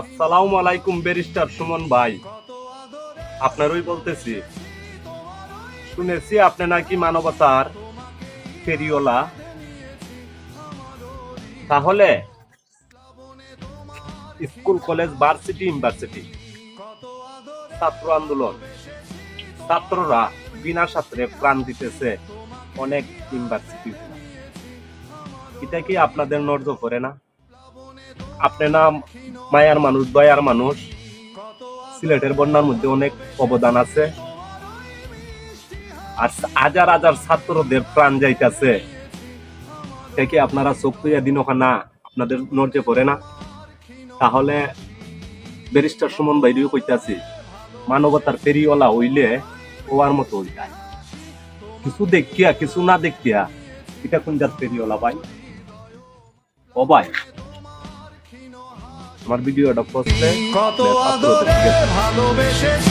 আসসালামু আলাইকুম ব্যারিস্টার সুমন ভাই। আপনারই বলতেছি, শুনেছি আপনি নাকি মানবতার ফেরিওলা। তাহলে স্কুল, কলেজ, ভার্সিটি, ইউনিভার্সিটি, ছাত্র আন্দোলন, ছাত্ররা বিনা ছাত্রে প্রাণ দিতেছে অনেক ইউনিভার্সিটি এটা কি আপনাদের নজর করে না? আপনি না মায়ার মানুষ, দয়ার মানুষ। সিলেটের বন্যার মধ্যে অনেক অবদান আছে। আর হাজার হাজার ছাত্রদের প্রাণ যাইতেছে। এটা কি আপনারা চোখ তুইয়া দিন না, আপনাদের নজরে পড়ে না। তাহলে ব্যারিস্টার সুমন বাইরেও কইতাছি, মানবতার ফেরিওয়ালা হইলে ওয়ার মতো হই যায় কিছু দেখিয়া, কিছু না দেখিয়া, এটা কোন জাত ফেরিওয়ালা ভাই? ও ভাই। আমার ভিডিওটা পোস্টে কত আদরে ভালোবেসে